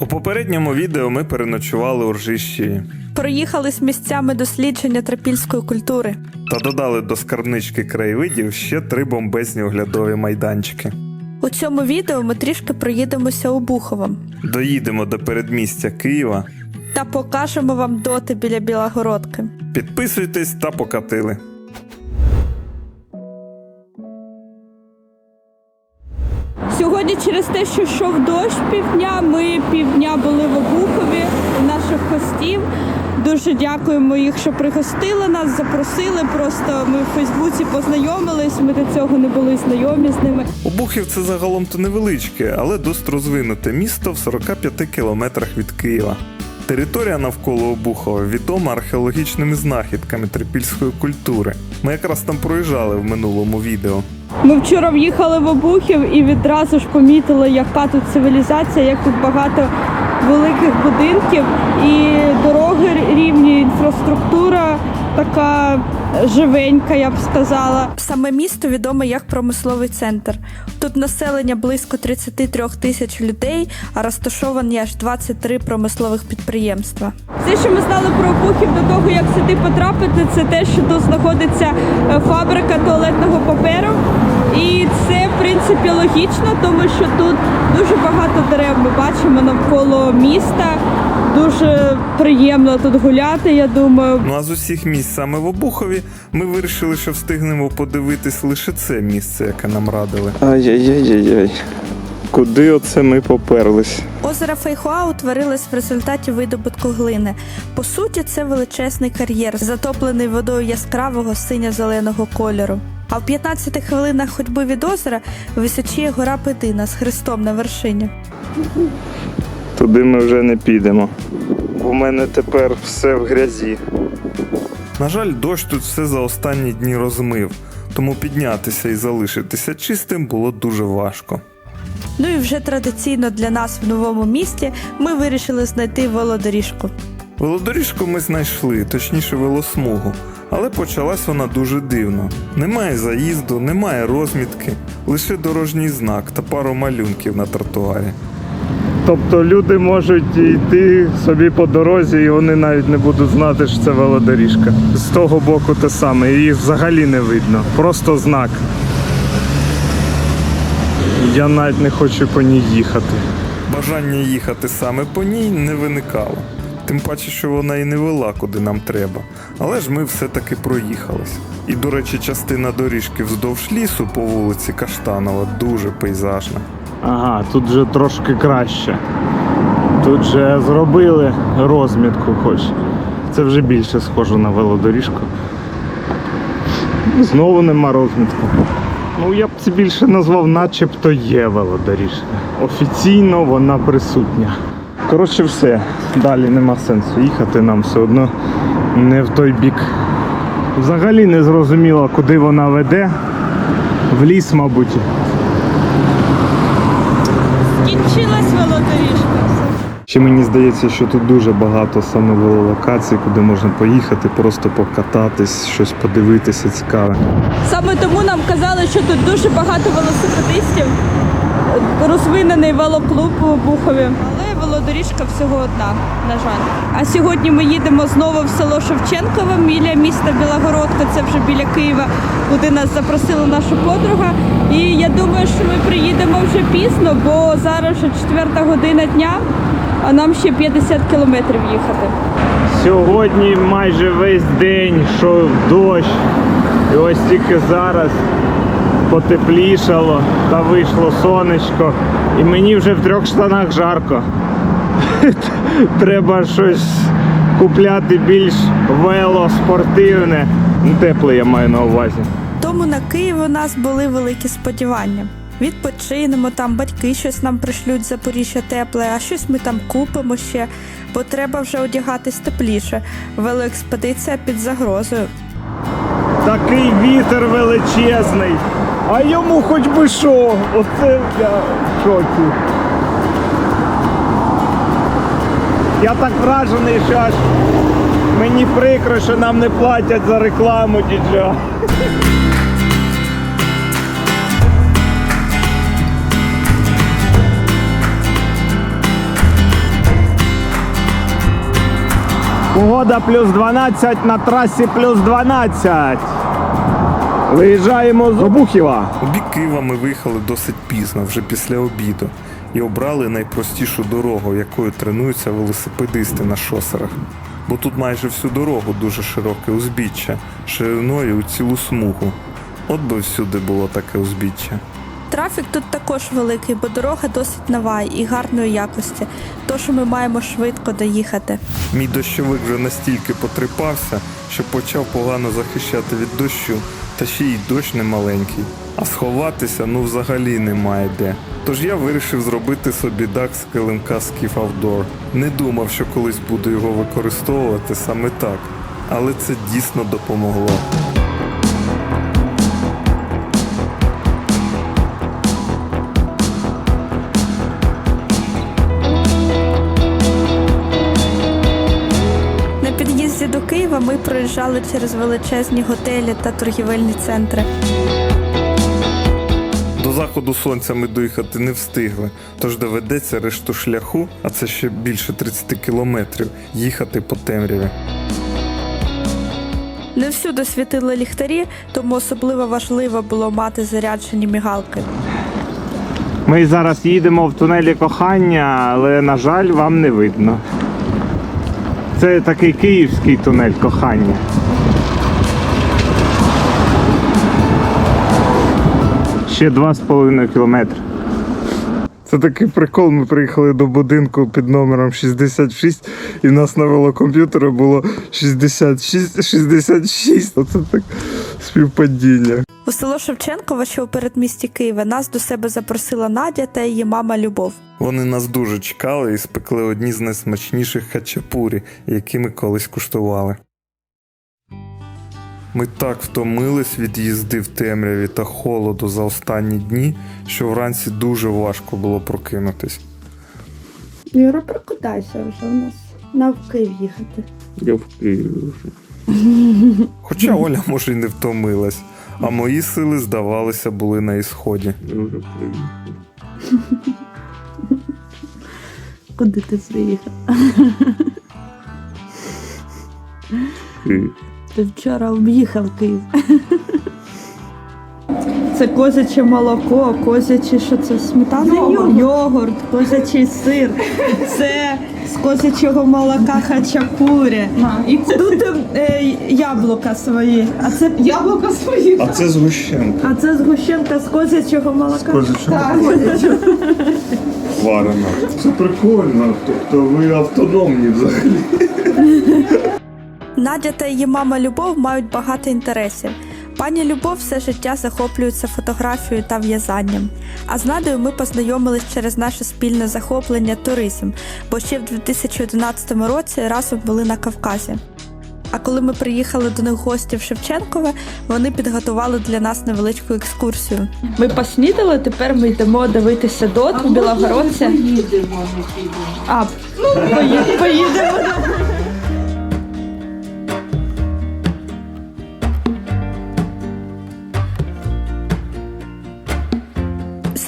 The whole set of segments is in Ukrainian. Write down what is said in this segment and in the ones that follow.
У попередньому відео ми переночували у Ржищеві Проїхали з місцями дослідження трипільської культури. та додали до скарбнички краєвидів ще три бомбезні оглядові майданчики. У цьому відео ми трішки проїдемося Обуховом Доїдемо до передмістя Києва. та покажемо вам доти біля Білогородки. Підписуйтесь та покатили. Сьогодні через те, що йшов дощ півдня, ми півдня були в Обухові наших хостів. Дуже дякуємо їх, що пригостили нас, запросили. Просто ми в Фейсбуці познайомились. Ми до цього не були знайомі з ними. Обухів це загалом то невеличке, але досить розвинуте місто в 45 кілометрах від Києва. Територія навколо Обухова відома археологічними знахідками трипільської культури. Ми якраз там проїжджали в минулому відео. Ми вчора в'їхали в Обухів і відразу ж помітили, яка тут цивілізація, як тут багато великих будинків і дороги рівні, інфраструктура така живенька, я б сказала. Саме місто відоме як промисловий центр. Тут населення близько 33 тисяч людей, а розташовані аж 23 промислових підприємства. Все, що ми знали про Обухів до того, як сюди потрапити, це те, що тут знаходиться е, фабрика туалетного паперу. І це в принципі логічно, тому що тут дуже багато дерев ми бачимо навколо міста. Дуже приємно тут гуляти, я думаю. Ну а з усіх місць саме в Обухові ми вирішили, що встигнемо подивитись лише це місце, яке нам радили. Ай-яй-яй-яй. Куди оце ми поперлись? Озеро Фейхуа утворилось в результаті видобутку глини. По суті, це величезний кар'єр, затоплений водою яскравого синьо-зеленого кольору. А в 15 хвилинах ходьби від озера височіє гора Педина з хрестом на вершині. Туди ми вже не підемо. У мене тепер все в грязі. На жаль, дощ тут все за останні дні розмив, тому піднятися і залишитися чистим було дуже важко. Ну і вже традиційно для нас в новому місті ми вирішили знайти велодоріжку. Велодоріжку ми знайшли, точніше велосмугу, але почалась вона дуже дивно. Немає заїзду, немає розмітки, лише дорожній знак та пару малюнків на тротуарі. Тобто люди можуть йти собі по дорозі, і вони навіть не будуть знати, що це велодоріжка. З того боку те саме, їх взагалі не видно. Просто знак. Я навіть не хочу по ній їхати. Бажання їхати саме по ній не виникало. Тим паче, що вона і не вела куди нам треба. Але ж ми все-таки проїхались. І, до речі, частина доріжки вздовж лісу по вулиці Каштанова дуже пейзажна. Ага, тут вже трошки краще. Тут же зробили розмітку хоч. Це вже більше схоже на велодоріжку. Знову нема розмітку. Ну, я б це більше назвав, начебто є велодоріжка. Офіційно вона присутня. Коротше, все. Далі нема сенсу їхати, нам все одно не в той бік. Взагалі не зрозуміло, куди вона веде. В ліс, мабуть. Кінчилась велодоріжка. Ще мені здається, що тут дуже багато саме велолокацій, куди можна поїхати, просто покататись, щось подивитися цікаве. Саме тому нам казали, що тут дуже багато велосипедистів, розвинений велоклуб у Бухові. Але велодоріжка всього одна, на жаль. А сьогодні ми їдемо знову в село Шевченкове біля міста Білогородка, це вже біля Києва, куди нас запросила наша подруга. І я думаю, що ми приїдемо вже пізно, бо зараз вже четверта година дня, а нам ще 50 кілометрів їхати. Сьогодні майже весь день йшов дощ. І ось тільки зараз потеплішало та вийшло сонечко. І мені вже в трьох штанах жарко. Треба щось купляти більш велоспортивне. Ну, тепле я маю на увазі. Тому на Київ у нас були великі сподівання. Відпочинемо там, батьки щось нам пришлють з Запоріжжя тепле, а щось ми там купимо ще, бо треба вже одягатись тепліше. Велоекспедиція під загрозою. Такий вітер величезний. А йому хоч би що. Оце я в шокі. Я так вражений, що аж мені прикро, що нам не платять за рекламу діджа. Погода плюс 12, на трасі плюс 12. Виїжджаємо з Обухіва. У бік Києва ми виїхали досить пізно, вже після обіду, і обрали найпростішу дорогу, якою тренуються велосипедисти на шосерах. Бо тут майже всю дорогу дуже широке узбіччя, шириною у цілу смугу. От би всюди було таке узбіччя. Трафік тут також великий, бо дорога досить нова і гарної якості, тож ми маємо швидко доїхати. Мій дощовик вже настільки потріпався, що почав погано захищати від дощу, та ще й дощ не маленький. А сховатися ну взагалі немає де. Тож я вирішив зробити собі дак з килимка Skiff Outdoor. Не думав, що колись буду його використовувати саме так, але це дійсно допомогло. Ми через величезні готелі та торгівельні центри. До заходу сонця ми доїхати не встигли, тож доведеться решту шляху, а це ще більше 30 кілометрів, їхати по темряві. Не всюди світили ліхтарі, тому особливо важливо було мати заряджені мігалки. Ми зараз їдемо в тунелі кохання, але, на жаль, вам не видно. Це такий київський тунель кохання. Ще 2,5 кілометри. Це такий прикол. Ми приїхали до будинку під номером 66, і в нас на велокомп'ютері було 66, 66. Оце так співпадіння. У село Шевченкове, що у передмісті Києва, нас до себе запросила Надя та її мама Любов. Вони нас дуже чекали і спекли одні з найсмачніших хачапурі, які ми колись куштували. Ми так втомились від їзди в темряві та холоду за останні дні, що вранці дуже важко було прокинутись. Юра, прокидайся вже у нас на Київ їхати. Я в Києві вже. Хоча Оля, може, й не втомилась, а мої сили, здавалося, були на ісході. Я вже приїхав. Куди ти приїхав? Київ. Ти вчора об'їхав Київ. Це козяче молоко, козяче, що це сметана? Йогурт. Йогурт, козячий сир. Це з козячого молока хачапурі. І тут е, яблука свої. А це Яблука свої. А це згущенка. а це згущенка з козячого молока. Варена. Це прикольно, тобто ви автономні взагалі. Надя та її мама Любов мають багато інтересів. Пані Любов все життя захоплюється фотографією та в'язанням. А з Надою ми познайомились через наше спільне захоплення туризм, бо ще в 2011 році разом були на Кавказі. А коли ми приїхали до них в гості в Шевченкове, вони підготували для нас невеличку екскурсію. Ми поснідали, тепер ми йдемо дивитися дот у Білогородці. А, поїдемо. поїдемо.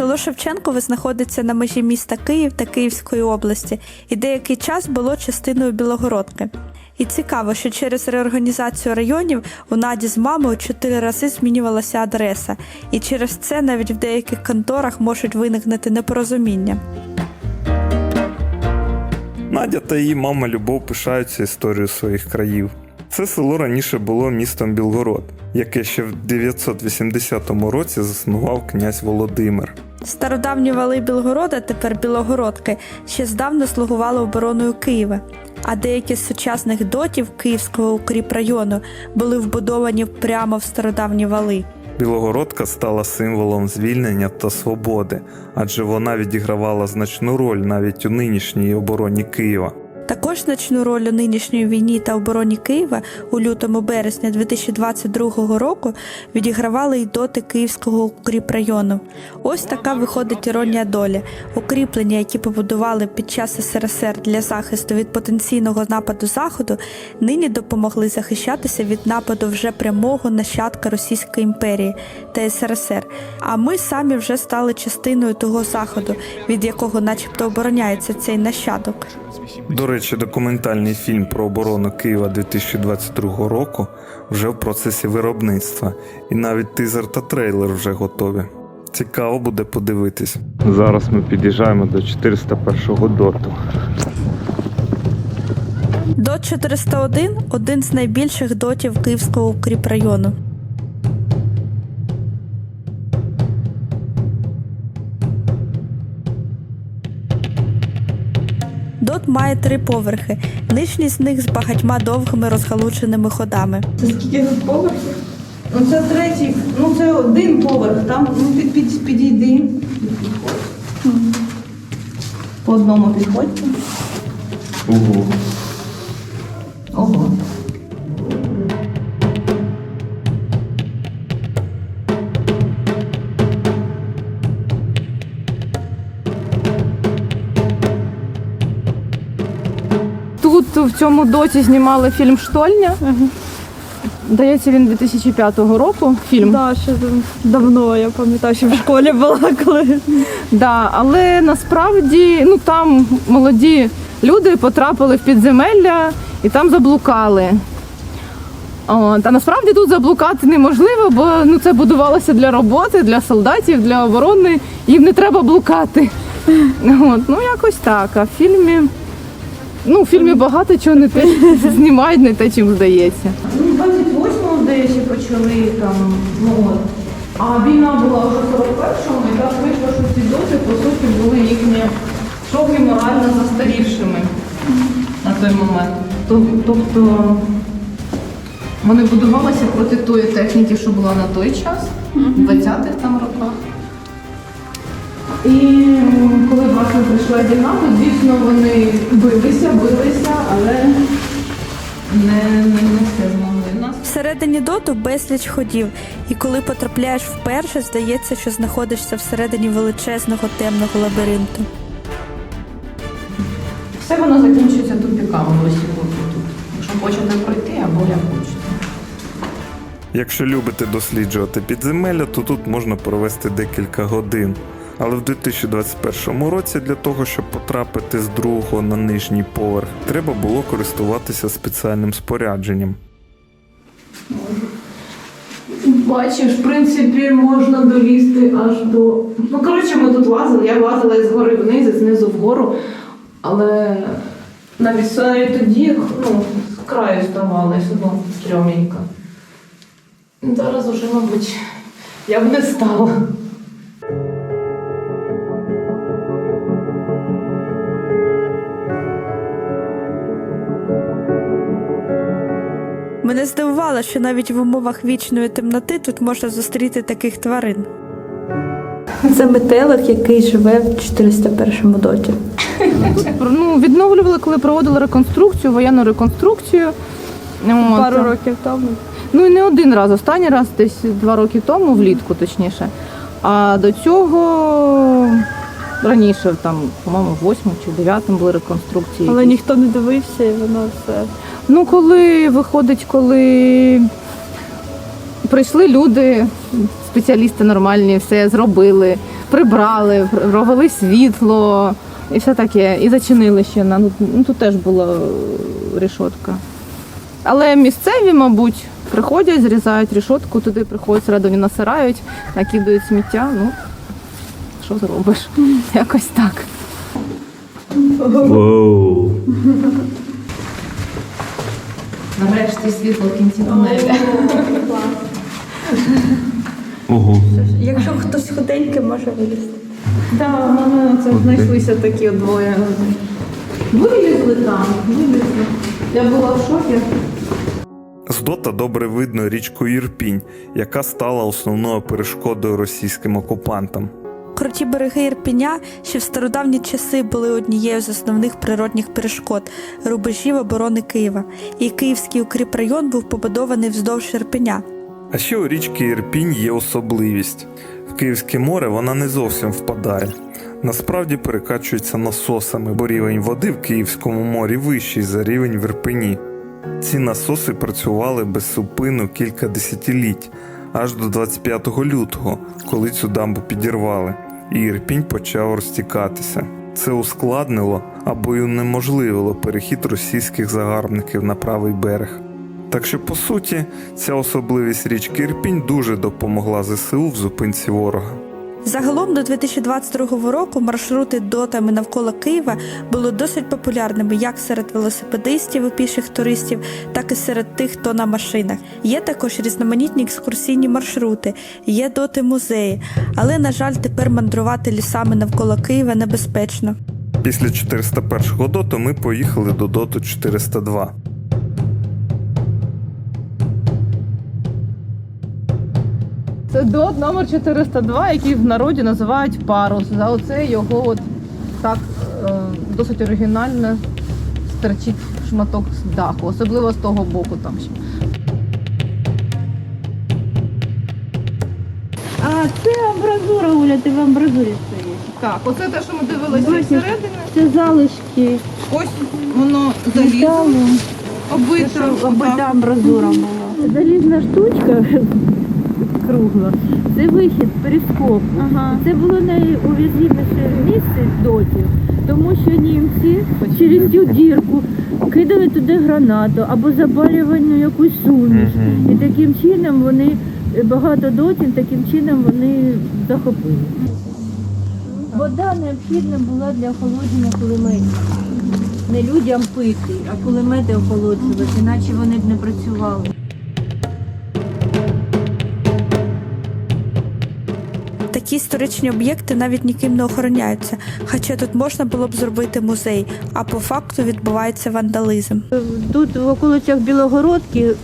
Село Шевченкове знаходиться на межі міста Київ та Київської області і деякий час було частиною Білогородки. І цікаво, що через реорганізацію районів у Наді з мамою чотири рази змінювалася адреса, і через це навіть в деяких конторах можуть виникнути непорозуміння. Надя та її мама Любов пишаються історією своїх країв. Це село раніше було містом Білгород, яке ще в 980 році заснував князь Володимир. Стародавні вали Білгорода, тепер Білогородки, ще здавна слугували обороною Києва, а деякі з сучасних дотів Київського укріпрайону були вбудовані прямо в стародавні вали. Білогородка стала символом звільнення та свободи, адже вона відігравала значну роль навіть у нинішній обороні Києва. Також значну роль у нинішній війні та обороні Києва у лютому березня 2022 року відігравали й доти Київського укріпрайону. Ось така виходить іронія долі. Укріплення, які побудували під час СРСР для захисту від потенційного нападу Заходу, нині допомогли захищатися від нападу вже прямого нащадка Російської імперії та СРСР. А ми самі вже стали частиною того заходу, від якого, начебто, обороняється цей нащадок. До речі, документальний фільм про оборону Києва 2022 року вже в процесі виробництва, і навіть тизер та трейлер вже готові. Цікаво буде подивитись. Зараз ми під'їжджаємо до 401 доту. Дот 401 один з найбільших дотів Київського укріпрайону. Дот має три поверхи. Нижній з них з багатьма довгими розгалученими ходами. Це скільки тут поверхів? Ну це третій, ну це один поверх, там ну, під, під, підійди. По одному підходьте. Ого. Ого. В цьому доті знімали фільм Штольня. Здається, він 2005 року. Фільм. Да, ще давно, я пам'ятаю, що в школі була коли. Да, але насправді ну там молоді люди потрапили в підземелля і там заблукали. От, а насправді тут заблукати неможливо, бо ну, це будувалося для роботи, для солдатів, для оборони. Їм не треба блукати. От, ну якось так. А в фільмі. Ну, в фільмі багато чого не те знімають, не те, чим здається. Ну, 28-го, здається, почали там, ну от. А війна була вже в 41-му, і так вийшло, що ці доти, по суті, були їхні трохи морально застарівшими на той момент. Тобто вони будувалися проти тої техніки, що була на той час, в 20-х там роках. І коли власне прийшла війна, то звісно вони билися, билися, але не, не, не все змогли. Нас Всередині доту безліч ходів, і коли потрапляєш вперше, здається, що знаходишся всередині величезного темного лабіринту. Все воно закінчується тупіками ось тут. Якщо хочете пройти або як хочете. Якщо любите досліджувати підземелля, то тут можна провести декілька годин. Але в 2021 році для того, щоб потрапити з другого на нижній поверх, треба було користуватися спеціальним спорядженням. Бачиш, в принципі, можна долізти аж до. Ну, коротше, ми тут лазили, я лазила з гори вниз, і знизу вгору, але навіть навіть тоді ну, з краю ставала, і все одно стрьомненько. Зараз уже, мабуть, я б не стала. Мене здивувало, що навіть в умовах вічної темноти тут можна зустріти таких тварин. Це метелик, який живе в 401 доті. Ну, відновлювали, коли проводили реконструкцію, воєнну реконструкцію. От. Пару років тому. Ну і не один раз. Останній раз десь два роки тому, влітку точніше. А до цього раніше, там, по-моєму, в 8 чи 9 були реконструкції. Але ніхто не дивився, і воно все. Ну, коли виходить, коли прийшли люди, спеціалісти нормальні, все зробили, прибрали, провели світло і все таке, і зачинили ще на ну, ну, тут теж була рішотка. Але місцеві, мабуть, приходять, зрізають рішотку, туди приходять всередині насирають, накидають сміття. Ну, що зробиш? Якось так. Нарешті світло в кінці тунелі. Ого. Якщо хтось худенький, може вилізти. Так, в мене це знайшлися такі двоє. Вилізли там, вилізли. Я була в шокі. З дота добре видно річку Ірпінь, яка стала основною перешкодою російським окупантам. Круті береги Ірпеня ще в стародавні часи були однією з основних природних перешкод рубежів оборони Києва, і Київський укріпрайон був побудований вздовж Ірпеня. А ще у річки Ірпінь є особливість. В Київське море вона не зовсім впадає. Насправді перекачується насосами, бо рівень води в Київському морі вищий за рівень в Ірпені. Ці насоси працювали без супину кілька десятиліть, аж до 25 лютого, коли цю дамбу підірвали, і Ірпінь почав розтікатися. Це ускладнило або й унеможливило перехід російських загарбників на правий берег. Так що, по суті, ця особливість річки Ірпінь дуже допомогла ЗСУ в зупинці ворога. Загалом до 2022 року маршрути дотами навколо Києва були досить популярними як серед велосипедистів і піших туристів, так і серед тих, хто на машинах. Є також різноманітні екскурсійні маршрути, є доти музеї, але на жаль, тепер мандрувати лісами навколо Києва небезпечно. Після 401 доту ми поїхали до доту 402. Це дот номер 402, який в народі називають парус. За оце його от так е, досить оригінально стерчить шматок з даху, особливо з того боку там ще. А це амбразура, Оля, ти в амбразурі стоїш. Так, оце те, що ми дивилися Бачиш? всередині. Це залишки Ось воно залізо. Обита амбразура була. Залізна штучка кругла. Це вихід перископу. Це було найуязвіміше місце дотів, тому що німці через цю дірку кидали туди гранату або запалювальну якусь суміш. І таким чином вони багато дотів, таким чином вони захопили. Вода необхідна була для охолодження кулеметів. Не людям пити, а кулемети охолоджувати, іначе вони б не працювали. Такі історичні об'єкти навіть ніким не охороняються, хоча тут можна було б зробити музей, а по факту відбувається вандалізм. Тут в околицях Білогородки,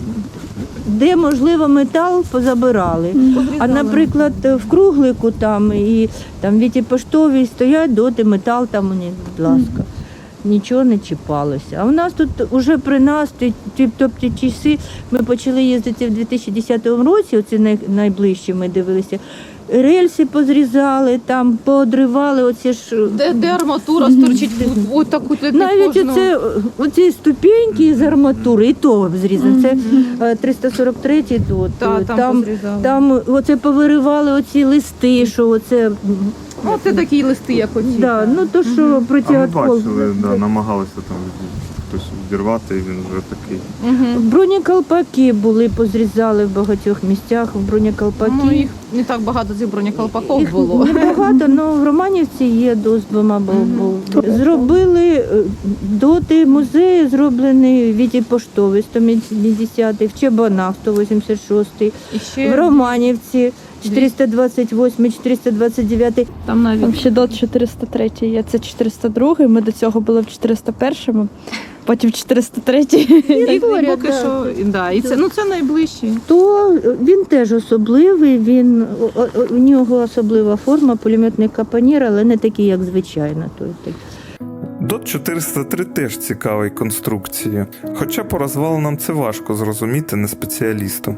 де можливо метал позабирали. А наприклад, в круглику там і там віті поштові стоять, доти метал там будь ласка. Нічого не чіпалося. А в нас тут уже при нас, тобто ті часи, ми почали їздити в 2010 році, оці найближчі ми дивилися. Рельси позрізали, там поодривали оці ж Де, де арматура сторчить, ось таку тут навіть кожного. оце, оці ступеньки з арматури, і то зрізано. Це е, 343 тут. Та, там, там, позрізали. там оце повиривали оці листи, що оце. О, це такі листи, як оці. Да, ну то, що проти откол. намагалися там хтось відірвати, і він вже такий. Бронеколпаки були, позрізали в багатьох місцях, в бронеколпаки. Ну, їх не так багато цих бронеколпаков Їх було. Небагато, але в Романівці є до з двома бо- Зробили е, доти музеї, зроблений в Віті Поштовий 150 в Чебанах 186 І в ще Романівці 428 429 там навіть Там ще до 403 є, це 402, ми до цього були в 401, потім 403. і поряд, поки да. що, да, і це, ну це найближчі. то він теж особливий. Він о- о- у нього особлива форма, пулеметний капонір, але не такий, як звичайно. Той такий. Дот 403 теж цікавий конструкції, хоча по розвалинам це важко зрозуміти не спеціалісту.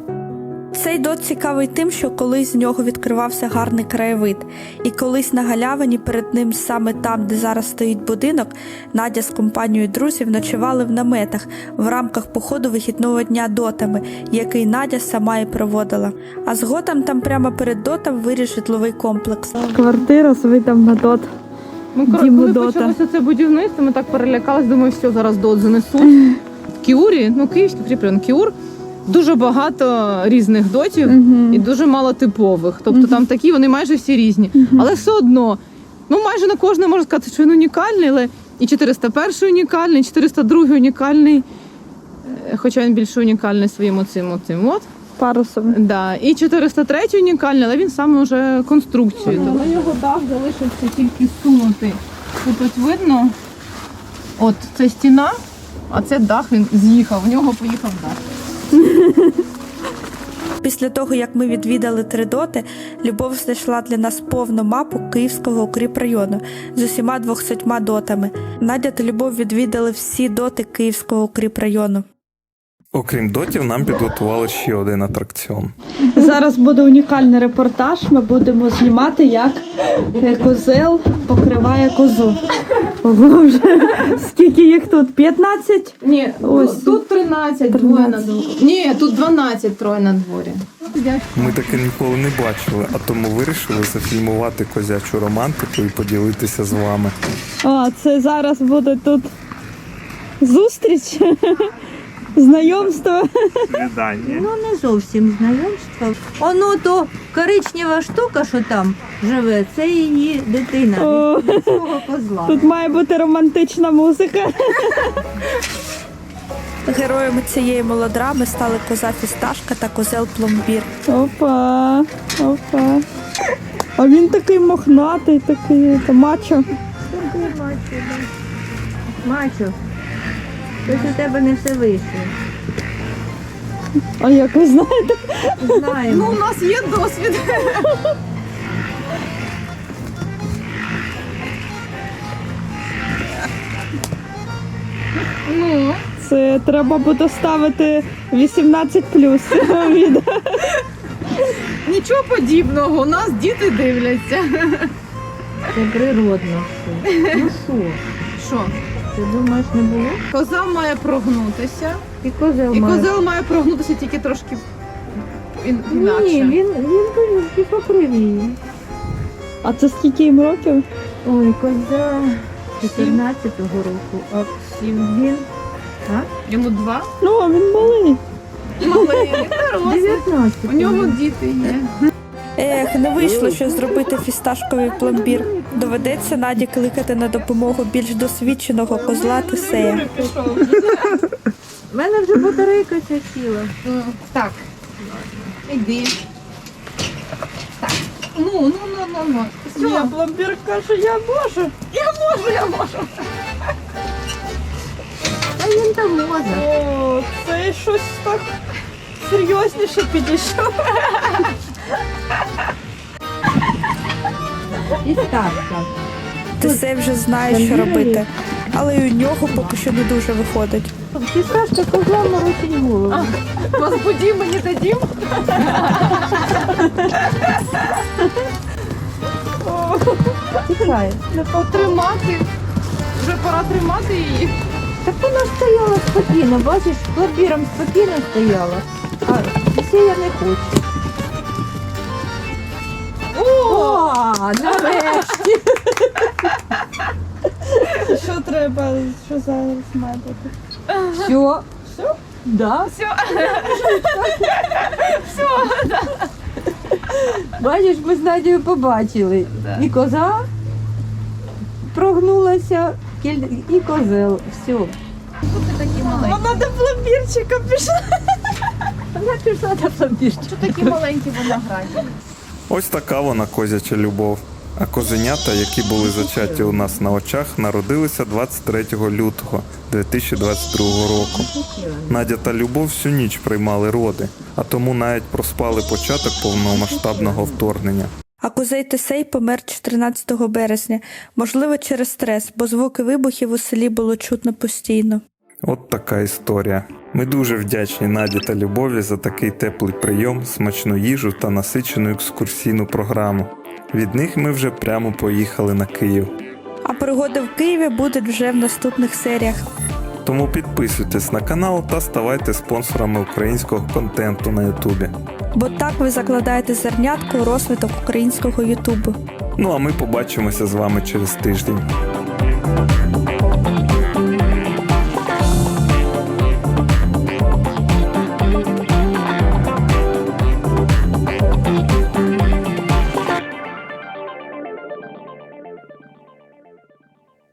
Цей дот цікавий тим, що колись з нього відкривався гарний краєвид, і колись на галявині перед ним, саме там, де зараз стоїть будинок, Надя з компанією друзів ночували в наметах в рамках походу вихідного дня дотами, який Надя сама і проводила. А згодом там прямо перед дотом виріс житловий комплекс. Квартира з видом на дот. Ми коли, Діму коли Дота. почалося це будівництво, ми так перелякались, думаю, що зараз дот занесуть. В Кіурі, ну київський укріплен Кіур, дуже багато різних дотів і дуже мало типових. Тобто там такі, вони майже всі різні. Але все одно, ну майже на кожне можна сказати, що він унікальний, але і 401 унікальний, і 402 унікальний. е, Хоча він більше унікальний своїм оцим оцим. От. Парусом. Да. І 403 унікальний, але він саме вже конструкцією. Але його дах залишився тільки сунути. Тут ось видно, от це стіна, а це дах він з'їхав, в нього поїхав дах. Після того, як ми відвідали три доти, Любов знайшла для нас повну мапу Київського укріпрайону з усіма 200 дотами. Надя та Любов відвідали всі доти Київського укріпрайону. Окрім дотів, нам підготували ще один атракціон. Зараз буде унікальний репортаж. Ми будемо знімати, як е, козел покриває козу. Ого, вже скільки їх тут? 15? Ні, Ось. тут 13, двоє на дворі. Ні, тут 12 троє на дворі. Ми таке ніколи не бачили, а тому вирішили зафільмувати козячу романтику і поділитися з вами. А, це зараз буде тут зустріч, знайомство. Ну не зовсім знайомство. Оно то коричнева штука, що там живе, це її дитина. О, від свого козла. тут має бути романтична музика. Героями цієї мелодрами стали коза Фісташка та козел Пломбір. Опа, опа. А він такий мохнатий, такий та мачо. Мачо, щось у тебе не все вийшло. А як ви знаєте? Знаємо. Ну, у нас є досвід. Ну, Це треба буде ставити 18 плюс відео. нічого подібного, у нас діти дивляться. Це природно все. Ну що, Що? Ти думаєш, не було? Коза має прогнутися, І козел і має. козел має прогнутися тільки трошки ін- Ні, інакше. він, він він покрив її. А це скільки їм років? Ой, коза 14-го року, а він Йому два Ну, а він малий. маленький, дорослий. 19 У нього діти є. Ех, не вийшло щось зробити фісташковий пломбір. Доведеться Наді кликати на допомогу більш досвідченого козла Тесея. У мене вже батарейка ця сіла. Так. Іди. Так. Ну, ну, ну, ну, ну. Все. пломбір каже, я можу. Я можу, я можу. Та він там може. О, це щось так серйозніше підійшов. І старша. Тесей вже знає, що робити, але й у нього поки що не дуже виходить. Фісташка козла морочить голову. Возбуди мені дадім. Тікає. Потримати. Вже пора тримати її. Так вона стояла спокійно, бачиш, з клапіром спокійно стояла. А все я не хочу. Нарешті. Що треба? Що зараз має бути? Все. Все? Да. Все. Все. Бачиш, ми з Надією побачили. І коза прогнулася, і козел. Все. Вона до пломбірчика пішла. Вона пішла до пломбірчика. Що такі маленькі винограді? Ось така вона козяча любов. А козенята, які були зачаті у нас на очах, народилися 23 лютого 2022 року. Надя та Любов всю ніч приймали роди, а тому навіть проспали початок повномасштабного вторгнення. А козей Тесей помер 14 березня, можливо, через стрес, бо звуки вибухів у селі було чутно постійно. От така історія. Ми дуже вдячні Наді та Любові за такий теплий прийом, смачну їжу та насичену екскурсійну програму. Від них ми вже прямо поїхали на Київ. А пригоди в Києві будуть вже в наступних серіях. Тому підписуйтесь на канал та ставайте спонсорами українського контенту на Ютубі. Бо так ви закладаєте зернятко у розвиток українського Ютубу. Ну а ми побачимося з вами через тиждень.